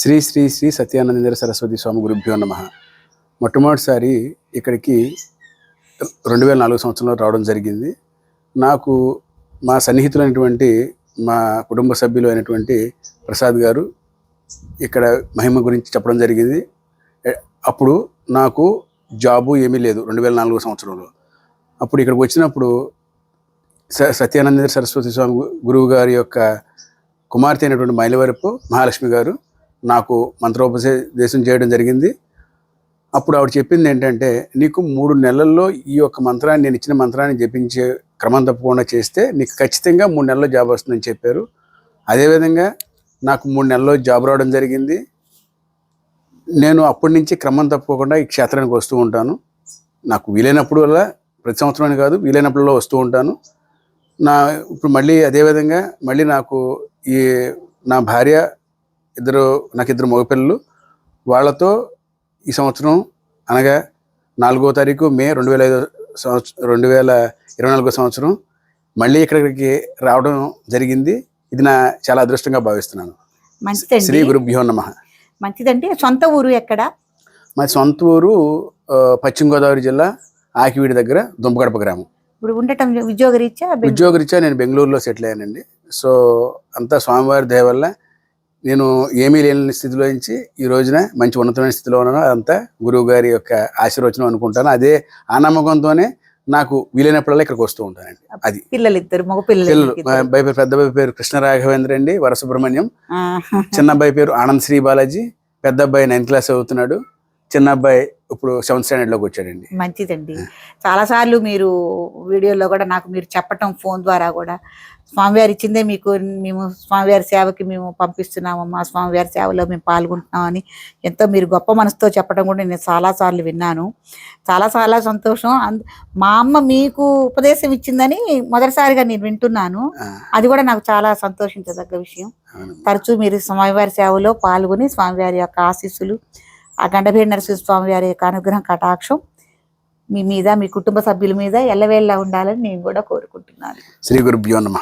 శ్రీ శ్రీ శ్రీ సత్యానందేంద్ర సరస్వతి స్వామి గురుభ్యో నమ. మొట్టమొదటిసారి ఇక్కడికి రెండు వేల నాలుగు సంవత్సరంలో రావడం జరిగింది. నాకు మా సన్నిహితులైనటువంటి మా కుటుంబ సభ్యులు అయినటువంటి ప్రసాద్ గారు ఇక్కడ మహిమ గురించి చెప్పడం జరిగింది. అప్పుడు నాకు జాబు ఏమీ లేదు రెండు వేల నాలుగు సంవత్సరంలో. అప్పుడు ఇక్కడికి వచ్చినప్పుడు స సత్యానంద సరస్వతి స్వామి గురువు గారి యొక్క కుమార్తె అయినటువంటి మైలవరపు మహాలక్ష్మి గారు నాకు మంత్రోపదేశం చేయడం జరిగింది. అప్పుడు ఆవిడ చెప్పింది ఏంటంటే నీకు మూడు నెలల్లో ఈ యొక్క మంత్రాన్ని నేను ఇచ్చిన మంత్రాన్ని జపించే క్రమం తప్పకుండా చేస్తే నీకు ఖచ్చితంగా మూడు నెలల్లో జాబ్ వస్తుందని చెప్పారు. అదేవిధంగా నాకు మూడు నెలల్లో జాబ్ రావడం జరిగింది. నేను అప్పటి నుంచి క్రమం తప్పకుండా ఈ క్షేత్రానికి వస్తూ ఉంటాను. నాకు వీలైనప్పుడు వల్ల ప్రతి సంవత్సరం కాదు వీలైనప్పుడులో వస్తూ ఉంటాను. నా ఇప్పుడు మళ్ళీ అదేవిధంగా మళ్ళీ నాకు ఈ నా భార్య ఇద్దరు నాకు ఇద్దరు మగపిల్లలు. వాళ్ళతో ఈ సంవత్సరం అనగా నాలుగో తారీఖు మే రెండు వేల ఐదు సంవత్సరం రెండు వేల ఇరవై నాలుగో సంవత్సరం మళ్ళీ ఇక్కడికి రావడం జరిగింది. ఇది నా చాలా అదృష్టంగా భావిస్తున్నాను. శ్రీ గురుభ్యో నమ. మంచిదండి. సొంత ఊరు ఎక్కడ? మా సొంత ఊరు పశ్చిమ గోదావరి జిల్లా ఆకివీడి దగ్గర దుంపగడప గ్రామం. ఇప్పుడు ఉండటం ఉద్యోగరీత్యా? ఉద్యోగరీత్యా నేను బెంగళూరులో సెటిల్ అయ్యానండి. సో అంతా స్వామివారి దయ వల్ల నేను ఏమీ లేని స్థితిలో నుంచి ఈ రోజున మంచి ఉన్నతమైన స్థితిలో ఉన్నాను. అదంతా గురువు గారి యొక్క ఆశీర్వచనం అనుకుంటాను. అదే ఆ నమ్మకంతోనే నాకు వీలైనప్పుడల్లా ఇక్కడికి వస్తూ ఉంటానండి. అది. పిల్లలు ఇద్దరు మగ పిల్లలు. అబ్బాయి పేరు పెద్ద అబ్బాయి పేరు కృష్ణ రాఘవేంద్ర అండి వరసుబ్రహ్మణ్యం చిన్న అబ్బాయి పేరు ఆనంద్ శ్రీ బాలాజీ పెద్ద అబ్బాయి నైన్త్ క్లాస్ అవుతున్నాడు చిన్న అబ్బాయి ఇప్పుడు సెవెంత్ స్టాండర్డ్లోకి వచ్చాడండి. మంచిదండి. చాలా సార్లు మీరు వీడియోలో కూడా నాకు మీరు చెప్పటం ఫోన్ ద్వారా కూడా స్వామివారి ఇచ్చిందే మీకు మేము స్వామివారి సేవకి మేము పంపిస్తున్నాము మా స్వామివారి సేవలో మేము పాల్గొంటున్నామని ఎంతో మీరు గొప్ప మనసుతో చెప్పడం కూడా నేను చాలా సార్లు విన్నాను. చాలా చాలా సంతోషం. మా అమ్మ మీకు ఉపదేశం ఇచ్చిందని మొదటిసారిగా నేను వింటున్నాను. అది కూడా నాకు చాలా సంతోషించదగ్గ విషయం. తరచూ మీరు స్వామివారి సేవలో పాల్గొని స్వామివారి యొక్క ఆశీస్సులు ఆ గండభేడి నరసింహస్వామి స్వామివారి యొక్క అనుగ్రహం కటాక్షం మీ మీద మీ కుటుంబ సభ్యుల మీద ఎల్లవేళ్ళ ఉండాలని నేను కూడా కోరుకుంటున్నాను. శ్రీ గురుభ్యో నమ.